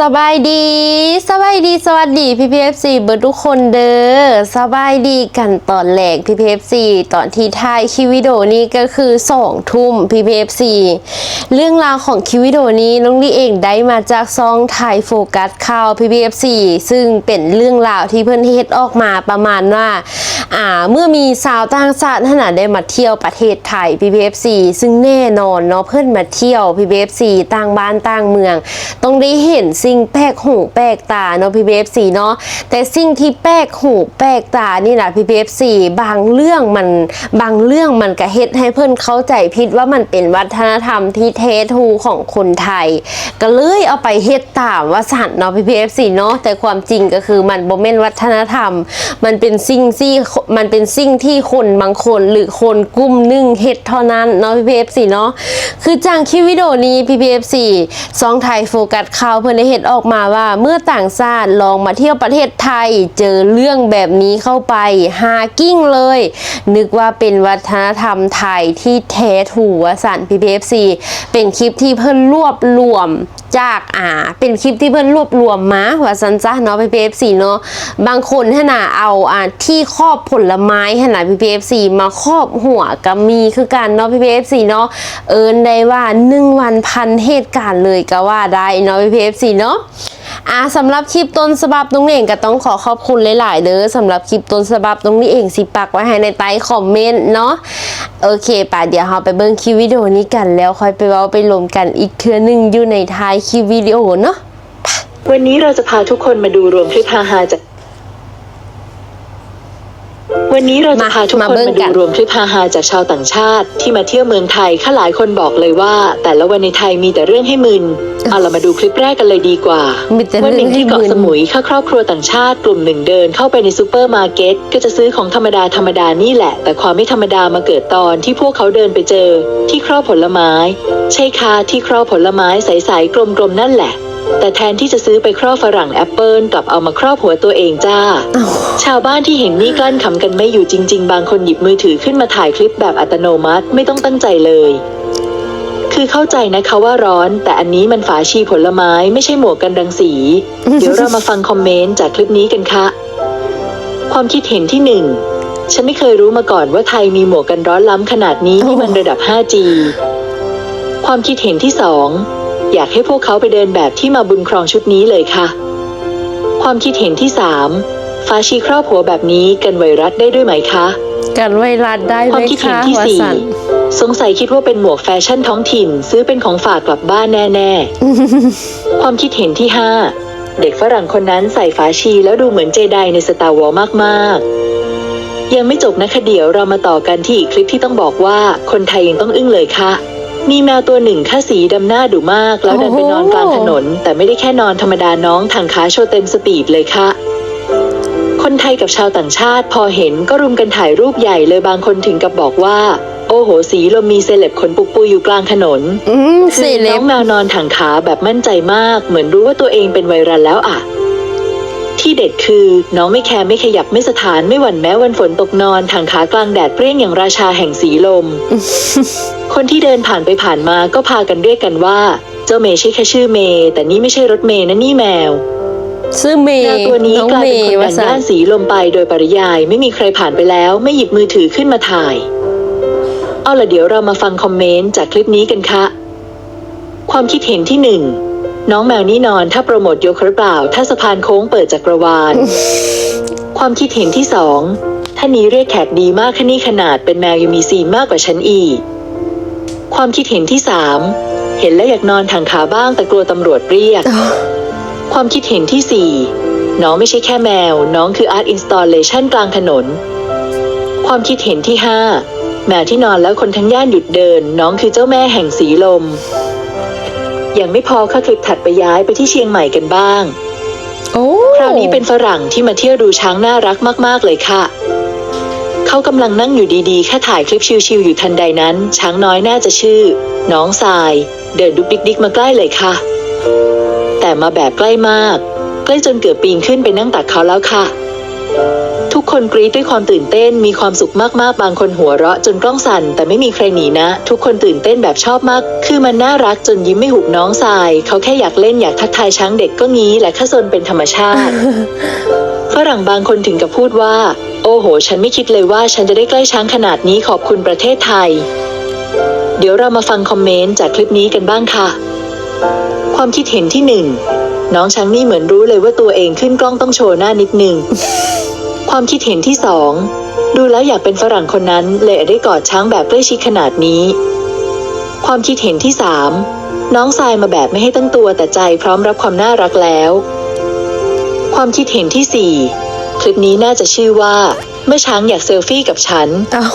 สบายดีสบายดีสวัสดีพี่พีเอฟซีเบิร์ดทุกคนเด้อสบายดีกันตอนแรกพี่พีเอฟซีตอนที่ท้ายคลิปวิดีโอนี้ก็คือสองทุ่มพี่พีเอฟซีเรื่องราวของคลิปวิดีโอนี้น้องลี่เองได้มาจากซองไทยโฟกัสข่าวพี่พีเอฟซีซึ่งเป็นเรื่องราวที่เพื่อนเฮ็ดออกมาประมาณว่า อ่าเมื่อมีสาวต่างชาติขนาดได้มาเที่ยวประเทศไทย PPFC ซึ่งแน่นอนเนาะเพื่อนมาเที่ยว PPFC ต่างบ้านต่างเมือง ต้องได้เห็นสิ่งแปลกหูแปลกตาเนาะ PPFC เนาะแต่สิ่งที่แปลกหูแปลกตานี่แหละ PPFC บางเรื่องมันบางเรื่องมันก็เฮ็ดให้เพื่อนเข้าใจผิดว่ามันเป็นวัฒนธรรมที่เททูของคนไทย ก็เลยเอาไปเฮ็ดตามว่าสันเนาะ PPFC เนาะแต่ความจริงก็คือมันบ่แม่นวัฒนธรรม มันเป็นสิ่งที่มันเป็นสิ่งที่คนบางคนหรือคนกลุ่มหนึ่งเฮ็ดเท่านั้นเนาะ PPFC เนาะคือจากคลิปวิดีโอนี้ PPFC ซองไทยโฟกัสข่าวเพื่อนได้เฮ็ดออกมาว่าเมื่อต่างชาติลองมาเที่ยวประเทศไทยเจอเรื่องแบบนี้เข้าไปหากิ้งเลย นึกว่าเป็นวัฒนธรรมไทยที่แท้ถูวสัน PPFC เป็นคลิปที่เพิ่นรวบรวมจากอ่าเป็นคลิปที่เพื่อนรวบรวมมาว่าซันจ้าเนาะ PPFC เนาะบางคนให้น่ะเอาอ่าที่ครอบผลไม้ให้น่ะ PPFC มาครอบหัวก็มีคือกันเนาะ PPFC เนาะเอินได้ว่าหนึ่งวันพันเหตุการณ์เลยก็ว่าได้เนาะ PPFC เนาะอ่าสำหรับคลิปต้นฉบับตรงนี้เองก็ต้องขอขอบคุณหลาย ๆเด้อสำหรับคลิปต้นฉบับตรงนี้เองสิปักไว้ให้ในใต้คอมเมนต์เนาะโอเคป่ะเดี๋ยวเราไปเบิ่งคลิปวิดีโอนี้กันแล้วค่อยไปเว้าไปลมกันอีกเทื่อหนึงอยู่ในท้ายคลิปวิดีโอเนาะวันนี้เราจะพาทุกคนมาดูรวมคลิปฮาๆจาก วันนี้เราจะพาทุกมาคนเบิ่งมากัดูนรวมคลิปฮาๆจากชาวต่างชาติ ที่มาเที่ยวเมืองไทยข้าหลายคนบอกเลยว่า แต่ละวันในไทยมีแต่เรื่องให้มึนเอาเรามาดูคลิปแรกกันเลยดีกว่ามีแต่วันหนึ่งเรื่องให้ที่เกาะมึนสมุยข้าครอบครัวต่างชาติกลุ่มหนึ่งเดินเข้าไปในซูเปอร์มาร์เก็ตก็จะซื้อของธรรมดาธรรมดานี่แหละ แต่ความไม่ธรรมดามาเกิดตอนที่พวกเขาเดินไปเจอ ที่ครอบผลไม้ ใช่ค่ะที่ครอบผลไม้ใสๆกลมๆนั่นแหละ แต่แทนที่จะซื้อไปครอบฝรั่งแอปเปิลกลับเอามาครอบหัวตัวเองจ้า ชาวบ้านที่เห็นนี่กลั้นขำกันไม่อยู่จริง ๆ บางคนหยิบมือถือขึ้นมาถ่ายคลิปแบบอัตโนมัติไม่ต้องตั้งใจเลย คือเข้าใจนะคะว่าร้อน แต่อันนี้มันฝาชีผลไม้ไม่ใช่หมวกกันรังสี เดี๋ยวเรามาฟังคอมเมนต์จากคลิปนี้กันค่ะ ความคิดเห็นที่หนึ่งฉันไม่เคยรู้มาก่อนว่าไทยมีหมวกกันร้อนล้ำขนาดนี้ที่มันระดับ 5G ความคิดเห็นที่สอง อยากให้พวกเขาไปเดินแบบที่มาบุญครองชุดนี้เลยค่ะ ความคิดเห็นที่สามฟาชีครอบหัวแบบนี้กันไวรัสได้ด้วยไหมคะกันไวรัสได้คไหวามมคิดเห็นคะที่วสี่สันสงสัยคิดว่าเป็นหมวกแฟชั่นท้องถิ่น ซื้อเป็นของฝากกลับบ้านแน่ๆ ความคิดเห็นที่ห้าเด็กฝรั่งคนนั้นใส่ฝาชีแล้วดูเหมือนเจไดในสตาร์วอลมากๆ ยังไม่จบนะคะเดี๋ยวเรามาต่อกันที่อีกคลิปที่ต้องบอกว่าคนไทยยังต้องอึ้งเลยค่ะ มีแมวตัวหนึ่งค่าสีดำหน้าดุมาก แล้วดันไปนอนกลางถนน แต่ไม่ได้แค่นอนธรรมดาน้องทางขาโชว์เต็มสปีดเลยค่ะ คนไทยกับชาวต่างชาติพอเห็นก็รุมกันถ่ายรูปใหญ่เลยบางคนถึงกับบอกว่า โอ้โหสีลมมีเซเลบขนปุกปุยอยู่กลางถนนอืมคืสีอเล็น้บ องแมวนอนถังขาแบบมั่นใจมาก เหมือนรู้ว่าตัวเองเป็นไวรัสแล้วอะ ที่เด็ดคือ น้องไม่แคร์ไม่ขยับไม่สถานไม่หวั่นแม้วันฝนตกนอนถังขากลางแดดเปรี้ยงอย่างราชาแห่งสีลม คนที่เดินผ่านไปผ่านมาก็พากันเรียกกันว่า เจ้าเมย์ใช่แค่ชื่อเมย์แต่นี่ไม่ใช่รถเมย์นะนี่แมวซื้อเมแมย์วตัวนี้น้องกลายเมเป็นย์คนวดันสัย่านนสีลมไปโดยปริยายไม่มีใครผ่านไปแล้ว ไม่หยิบมือถือขึ้นมาถ่าย เอาล่ะเดี๋ยวเรามาฟังคอมเมนต์จากคลิปนี้กันค่ะ ความคิดเห็นที่หนึ่ง น้องแมวนี่นอนถ้าโปรโมทยกหรือเปล่า ถ้าสะพานโค้งเปิดจักรวาล ความคิดเห็นที่สองท่านนี้เรียกแขกดีมากขนี่ขนาดเป็นแมวยังมีซีนมากกว่าฉันอีก ความคิดเห็นที่สามเห็นแล้วอยากนอนทางขาบ้างแต่กลัวตำรวจเรียก ความคิดเห็นที่4น้องไม่ใช่แค่แมว น้องคืออาร์ตอินสต l เลชันกลางถนน ความคิดเห็นที่5แมวที่นอนแล้วคนทั้งย่านหยุดเดิน น้องคือเจ้าแม่แห่งสีลม ยังไม่พอค่ะคลิปถัดไปย้ายไปที่เชียงใหม่กันบ้าง โอ้คราวนี้เป็นฝรั่งที่มาเที่ยวดูช้างน่ารักมาก ๆ เลยค่ะ เขากำลังนั่งอยู่ดีๆแค่ถ่ายคลิปชิวๆอยู่ทันใดนั้น ช้างน้อยน่าจะชื่อ น้องทราย เดินดุกดิกดิกมาใกล้เลยค่ะ แต่มาแบบใกล้มาก ใกล้จนเกือบปีนขึ้นไปนั่งตักเขาแล้วค่ะทุ กกคนกรี๊ดด้วยความตื่นเต้นมีความสุขมากๆ บางคนหัวเราะจนกล้องสั่น แต่ไม่มีใครหนีนะ ทุกคนตื่นเต้นแบบชอบมาก คือมันน่ารักจนยิ้มไม่หุบน้องทราย เขาแค่อยากเล่นอยากทักทายช้างเด็กก็งี้และข้าซนเป็นธรรมชาติฝรั่งบางคนถึงกับพูดว่า โอ้โห ฉันไม่คิดเลยว่าฉันจะได้ใกล้ช้างขนาดนี้ขอบคุณประเทศไทย เดี๋ยวเรามาฟังคอมเมนต์จากคลิปนี้กันบ้างค่ะ ความคิดเห็นที่หนึ่งน้องช้างนี่เหมือนรู้เลยว่าตัวเองขึ้นกล้องต้องโชว์หน้านิดหนึ่ง ความคิดเห็นที่สองดูแล้วอยากเป็นฝรั่งคนนั้นเลยได้กอดช้างแบบใกล้ชิดขนาดนี้ ความคิดเห็นที่สามน้องทรายมาแบบไม่ให้ตั้งตัวแต่ใจพร้อมรับความน่ารักแล้ว ความคิดเห็นที่สี่คลิปนี้น่าจะชื่อว่า เมื่อช้างอยากเซลฟี่กับฉันเอ้า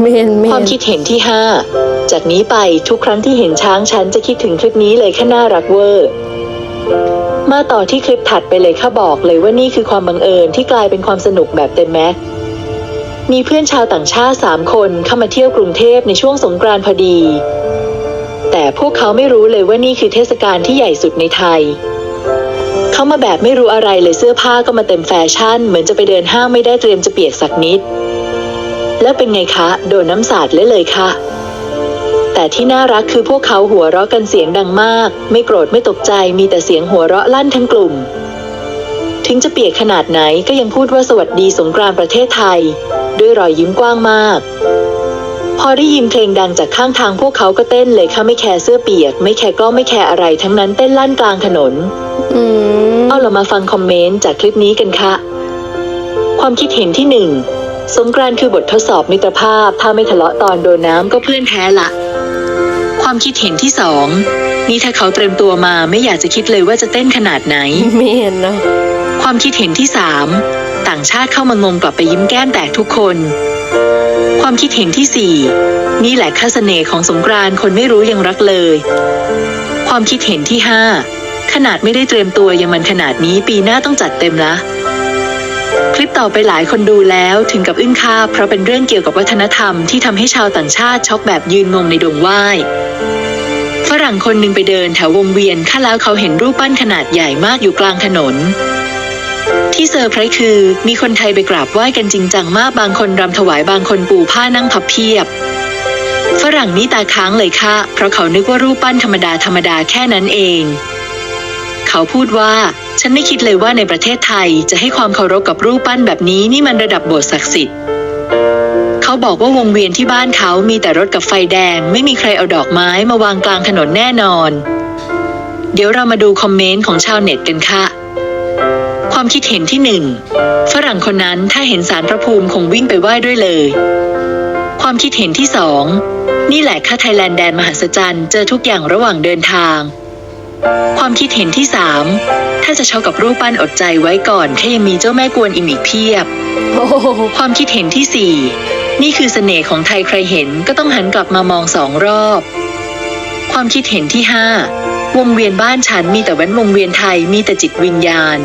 เมนเมความนคิดเห็นที่5จากนี้ไปทุกครั้งที่เห็นช้างฉันจะคิดถึงคลิปนี้เลยค่ะน่ารักเวอร์ มาต่อที่คลิปถัดไปเลยค่ะบอกเลยว่านี่คือความบังเอิญที่กลายเป็นความสนุกแบบเต็มแม็กมีเพื่อนชาวต่างชาติ 3 คนเข้ามาเที่ยวกรุงเทพในช่วงสงกรานต์พอดี แต่พวกเขาไม่รู้เลยว่านี่คือเทศกาลที่ใหญ่สุดในไทย เขามาแบบไม่รู้อะไรเลยเสื้อผ้าก็มาเต็มแฟชั่น เหมือนจะไปเดินห้างไม่ได้เตรียมจะเปียกสักนิด แล้วเป็นไงคะ โดนน้ำสาดเลยเลยค่ะ แต่ที่น่ารักคือพวกเขาหัวเราะกันเสียงดังมาก ไม่โกรธไม่ตกใจมีแต่เสียงหัวเราะลั่นทั้งกลุ่ม ถึงจะเปียกขนาดไหนก็ยังพูดว่าสวัสดีสงกรานต์ประเทศไทย ด้วยรอยยิ้มกว้างมาก พอได้ยินเพลงดังจากข้างทางพวกเขาก็เต้นเลยค่ะไม่แคร์เสื้อเปียก ไม่แคร์กล้องไม่แคร์อะไรทั้งนั้นเต้นลั่นกลางถนนอืมเอาเรามาฟังคอมเมนต์จากคลิปนี้กันค่ะ ความคิดเห็นที่หนึ่งสงกรานต์คือบททดสอบมิตรภาพ ถ้าไม่ทะเลาะตอนโดนน้ำก็เพื่อนแท้ละ ความคิดเห็นที่สองนี่ถ้าเขาเตรียมตัวมาไม่อยากจะคิดเลยว่าจะเต้นขนาดไหนเมนเนาะความคิดเห็นที่สามต่างชาติเข้ามางงกลับไปยิ้มแก้มแตกทุกคน ความคิดเห็นที่สี่นี่แหละค่าเสน่ห์ของสงกรานต์คนไม่รู้ยังรักเลย ความคิดเห็นที่ห้าขนาดไม่ได้เตรียมตัวยังมันขนาดนี้ปีหน้าต้องจัดเต็มละค ลิปต่อไปหลายคนดูแล้วถึงกับอึ้งค่าเพราะเป็นเรื่องเกี่ยวกับวัฒนธรรมที่ทำให้ชาวต่างชาติช็อกแบบยืนงงในดงไหว้ฝรั่งคนหนึ่งไปเดินแถววงเวียนข้าแล้วเขาเห็นรูปปั้นขนาดใหญ่มากอยู่กลางถนน ที่เซอร์ไพรส์คือมีคนไทยไปกราบไหว้กันจริงจังมากบางคนรำถวายบางคนปูผ้านั่งพับเพียบ ฝรั่งนี่ตาค้างเลยค่ะ เพราะเขานึกว่ารูปปั้นธรรมดาธรรมดาแค่นั้นเอง เขาพูดว่า ฉันไม่คิดเลยว่าในประเทศไทยจะให้ความเคารพกับรูปปั้นแบบนี้นี่มันระดับโบสถ์ศักดิ์สิทธิ์ เขาบอกว่าวงเวียนที่บ้านเขามีแต่รถกับไฟแดง ไม่มีใครเอาดอกไม้มาวางกลางถนนแน่นอน เดี๋ยวเรามาดูคอมเมนต์ของชาวเน็ตกันค่ะ ความคิดเห็นที่หนึ่งฝรั่งคนนั้นถ้าเห็นสารพระภูมิคงวิ่งไปไหว้ด้วยเลย ความคิดเห็นที่สองนี่แหละค่าไทยแลนด์แดนมหัศจรรย์เจอทุกอย่างระหว่างเดินทาง ความคิดเห็นที่สามถ้าจะช็อกับรูปปั้นอดใจไว้ก่อนแค่ยังมีเจ้าแม่กวนอิมอีกเพียบ ความคิดเห็นที่สี่นี่คือเสน่ห์ของไทยใครเห็นก็ต้องหันกลับมามองสองรอบ ความคิดเห็นที่ห้าวงเวียนบ้านฉันมีแต่แว้นวงเวียนไทยมีแต่จิตวิญญาณ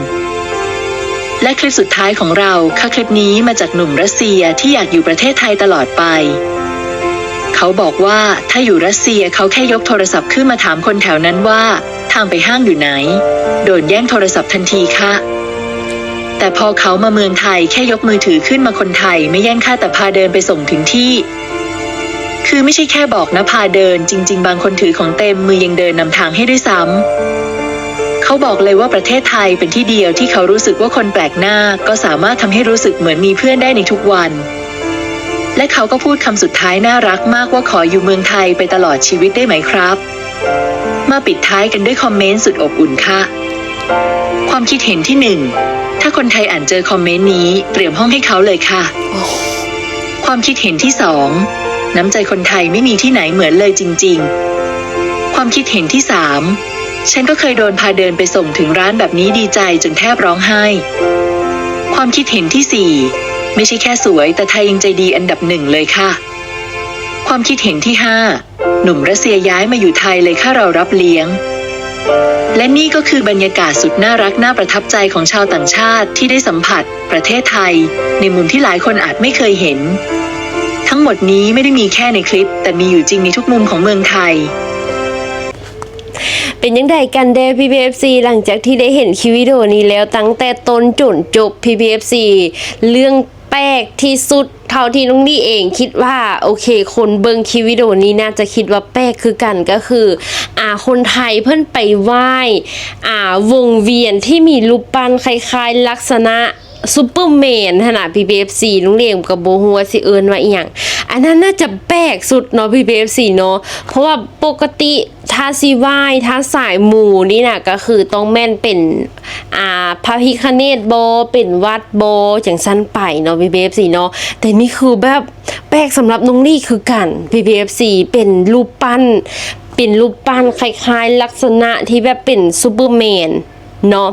และคลิปสุดท้ายของเราค่ะคลิปนี้มาจากหนุ่มรัสเซียที่อยากอยู่ประเทศไทยตลอดไป เขาบอกว่าถ้าอยู่รัสเซียเขาแค่ยกโทรศัพท์ขึ้นมาถามคนแถวนั้นว่า ทางไปห้างอยู่ไหน โดนแย่งโทรศัพท์ทันทีค่ะ แต่พอเขามาเมืองไทยแค่ยกมือถือขึ้นมาคนไทยไม่แย่งค่าแต่พาเดินไปส่งถึงที่ คือไม่ใช่แค่บอกนะพาเดิน จริง ๆ บางคนถือของเต็มมือยังเดินนำทางให้ด้วยซ้ำเขาบอกเลยว่าประเทศไทยเป็นที่เดียวที่เขารู้สึกว่าคนแปลกหน้า ก็สามารถทำให้รู้สึกเหมือนมีเพื่อนได้ในทุกวันและเขาก็พูดคำสุดท้ายน่ารักมากว่าขออยู่เมืองไทยไปตลอดชีวิตได้ไหมครับ มาปิดท้ายกันด้วยคอมเมนต์สุดอบอุ่นค่ะ ความคิดเห็นที่หนึ่งถ้าคนไทยอ่านเจอคอมเมนต์นี้เตรียมห้องให้เขาเลยค่ะ ความคิดเห็นที่สองน้ำใจคนไทยไม่มีที่ไหนเหมือนเลยจริง ๆ ความคิดเห็นที่สามฉันก็เคยโดนพาเดินไปส่งถึงร้านแบบนี้ดีใจจนแทบร้องไห้ ความคิดเห็นที่สี่ไม่ใช่แค่สวยแต่ไทยยังใจดีอันดับหนึ่งเลยค่ะ ความคิดเห็นที่ห้า หนุ่มรัสเซียย้ายมาอยู่ไทยเลยค่ะเรารับเลี้ยง และนี่ก็คือบรรยากาศสุดน่ารักน่าประทับใจของชาวต่างชาติที่ได้สัมผัส ประเทศไทย ในมุมที่หลายคนอาจไม่เคยเห็น ทั้งหมดนี้ไม่ได้มีแค่ในคลิป แต่มีอยู่จริงในทุกมุมของเมืองไทยเป็นยังไงกันเด้ PPFC หลังจากที่ได้เห็นคลิปวิดีโอนี้แล้วตั้งแต่ต้นจนจบ PPFC เรื่อง แปลกที่สุดเท่าที่น้องนี่เองคิดว่าโอเค คนเบิงคลิปวิดีโอนี้น่าจะคิดว่าแปลกคือกันก็คือ อ่าคนไทยเพิ่นไปไหว้อ่าวงเวียนที่มีรูปปั้นคล้ายๆ ลักษณะ ซูเปอร์แมนขนาด PPFC ลุงเลียงกับโบฮัวสิเอิญว่าอีหยังอันนั้นน่าจะแปลกสุดเนาะ PPFC เนาะเพราะว่าปกติถ้าสิไหว้ถ้าสายหมู่นี่น่ะก็คือต้องแม่นเป็นอ่าพระพิคเนตโบเป็นวัดโบจังสั้นไปเนาะ PPFC เนาะแต่นี่คือแบบแปลกสำหรับน้องลี่คือกัน PPFC เป็นรูปปั้นเป็นรูปปั้นคล้ายๆ ลักษณะที่แบบเป็นซูเปอร์แมน เนาะ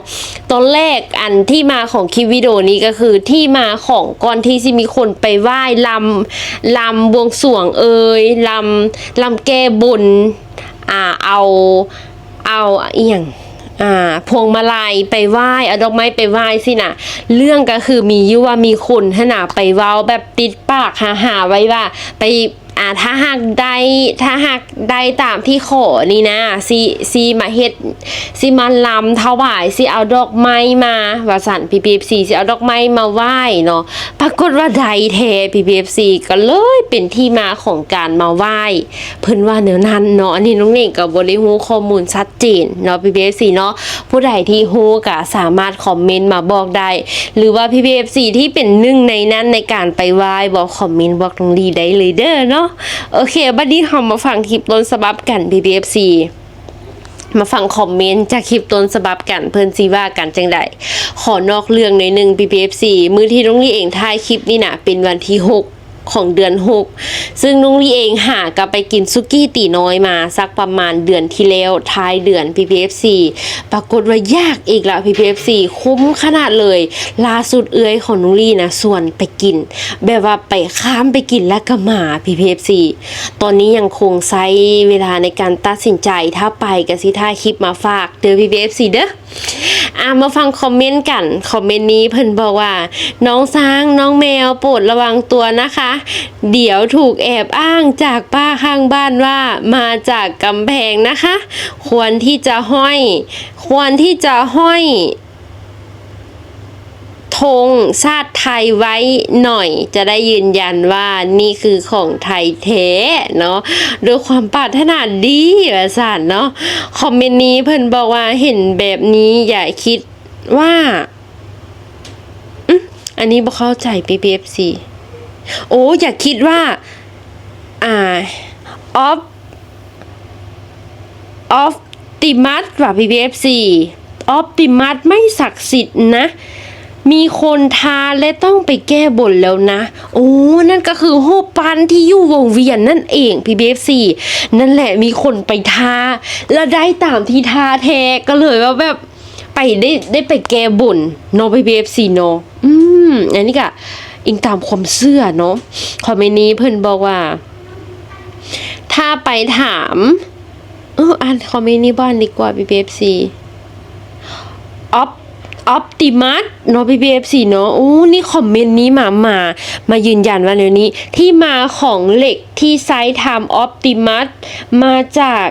ตอนแรกอันที่มาของคลิปวิดีโอนี้ก็คือที่มาของก่อนที่จะมีคนไปไหว้ลำลำบวงสวงเอ่ยลำลำแก้บนอ่าเอาเอาเอียงอ่าพวงมาลัยไปไหว้เอาดอกไม้ไปไหว้สินะเรื่องก็คือมีอยู่ว่ามีคนขนาไปเว้าแบบติดปากหาหาไว้ว่าไป อ่าถ้าหากได้ถ้าหากได้ตามที่ขอนี่นะซีซีมาเฮ็ดซีมาลำถวายซีเอาดอกไม้มาว่าสันพีพีเอฟซีซีเอาดอกไม้มาไหว้เนาะปรากฏว่าใดแท้พีพีเอฟซีก็เลยเป็นที่มาของการมาไหว้เพิ่นว่าเนื้อนั้นเนาะอันนี้น้องเน่งกับบริฮูข้อมูลชัดเจนเนาะ PPFC เนาะผู้ใดที่ฮู้ก็สามารถคอมเมนต์มาบอกได้ หรือว่า PPFC ที่เป็นหนึ่งในนั้นในการไปไหว้บอกคอมเมนต์บอกตรงรีได้เลยเด้อเนาะโอเค บัดนี้เรามาฟังคลิปต้นสบับกัน PPFC มาฟังคอมเมนต์จากคลิปต้นฉบับกันเพิ่นซีว่ากันจังใดขอนอกเรื่องหน่อยหนึ่ง PPFC มือที่น้องลี่เองถ่ายคลิปนี่นะเป็นวันที่ 6 ของเดือน6ซึ่งนุ้งลี่เองหากลับไปกินซุกี้ตีน้อยมาสักประมาณเดือนที่แล้วท้ายเดือน PPFC ปรากฏว่ายากอีกล้ว PPFC คุ้มขนาดเลยล่าสุดเอื้อยของนุ้งลี่นะส่วนไปกิน แบบว่าไปข้ามไปกินแล้วก็มา PPFC ตอนนี้ยังคงใช้เวลาในการตัดสินใจถ้าไปกับสิท่าคลิปมาฝากเด้อ PPFC เด้อ อะมาฟังคอมเมนต์กัน คอมเมนต์นี้เพิ่นบอกว่า น้องช้างน้องแมวโปรดระวังตัวนะคะ เดี๋ยวถูกแอบอ้างจากป้าข้างบ้านว่ามาจากกำแพงนะคะ ควรที่จะห้อย ควรที่จะห้อย ธงชาติไทยไว้หน่อย จะได้ยืนยันว่านี่คือของไทยแท้เนาะด้วยความปรารถนาดีว่าสารเนาะคอมเมนต์นี้เพิ่นบอกว่าเห็นแบบนี้อย่าคิดว่าอันนี้บ่เข้าใจ PPFC โอ้อย่าคิดว่า อ่าออฟออฟติมัสว่า PPFC ออฟติมัสไม่ศักดิ์สิทธิ์นะ มีคนทาและต้องไปแก้บนแล้วนะ โอ้นั่นก็คือโฮปันที่อยู่วงเวียนนั่นเอง PBFC นั่นแหละมีคนไปทาแล้วได้ตามที่ทาแท้ก็เลยว่าแบบไปได้ได้ไปแก้บนเนาะ PBFC เนาะอืมอันนี้ก็อิงตามความเชื่อเนาะคอมเมนต์นี้เพิ่นบอกว่า ถ้าไปถามเอออ่านคอมเมนต์นี้บ้านดีกว่า PBFC ออฟ ออปติมัสเนาะ PPFC เนาะอู้นี่คอมเมนต์นี้มามา มายืนยันว่าเดี๋ยวนี้ ที่มาของเหล็กที่ไซต์ทำออปติมัสมาจาก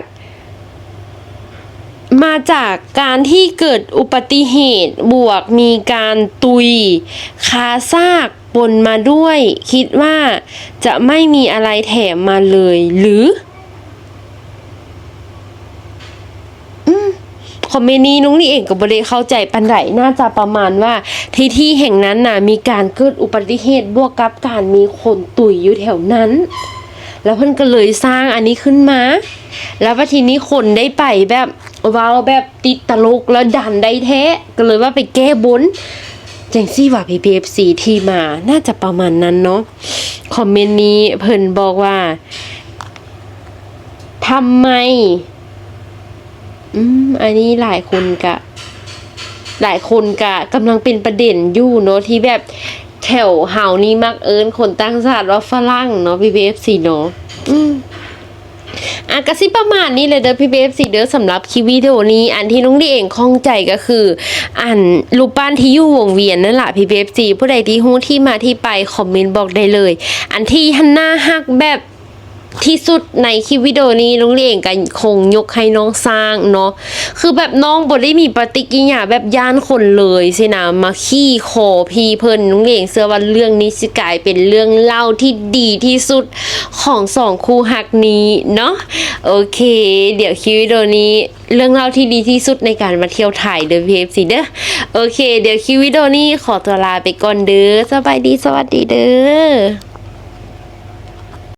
มาจากการที่เกิดอุบัติเหตุบวกมีการตุย คาซากปนมาด้วย คิดว่าจะไม่มีอะไรแถมมาเลยหรือ ค อมเมนต์นี้น้องนี่เองก็บ่ได้เข้าใจปันไดน่าจะประมาณว่าที่ที่แห่งนั้นน่ะมีการเกิดอุบัติเหตุบวกกับการมีคนตุยอยู่แถวนั้น แล้วเพิ่นก็เลยสร้างอันนี้ขึ้นมา แล้วว่าทีนี้คนได้ไปแบบว้าวแบบติดตลกแล้วดันได้แท้ก็เลยว่าไปแก้บนจังซี่ว่า PPFC ที่มาน่าจะประมาณนั้นเนาะคอมเมนต์นี้เพิ่นบอกว่าทำไม อืมอันนี้หลายคนกะ หลายคนกะกำลังเป็นประเด็นอยู่เนาะที่แบบแถวเฮานี่มักเอิญคนตั้งชาติว่าฝรั่งเนาะ PPFC เนาะอืมอะกระซิบประมาณนี้เลยเด้อ PPFC เด้อสำหรับคลิปวิดีโอนี้ อันที่น้องดีเองข้องใจก็คือ อันรูปปั้นที่อยู่วงเวียนนั่นแหละ PPFC ผู้ใดที่ฮู้ที่มาที่ไปคอมเมนต์บอกได้เลย อันที่ฮันหน้าฮักแบบ ที่สุดในคลิปวิดีโอนี้น้องเลงกันคงยกให้น้องสร้างเนาะคือแบบน้องบ่ได้มีปฏิกิริยาแบบย่านคนเลยสินะมาขี้โคพี่เพิ่นน้องเลงเชื่อว่าเรื่องนี้สิกลายเป็นเรื่องเล่าที่ดีที่สุดของสองคู่ฮักนี้เนาะโอเค เดี๋ยวคลิปวิดีโอนี้เรื่องเล่าที่ดีที่สุดในการมาเที่ยวไทยเด้อพีเอฟซีเด้อโอเค เดี๋ยวคลิปวิดีโอนี้ขอตัวลาไปก่อนเด้อสบายดีสวัสดีเด้อ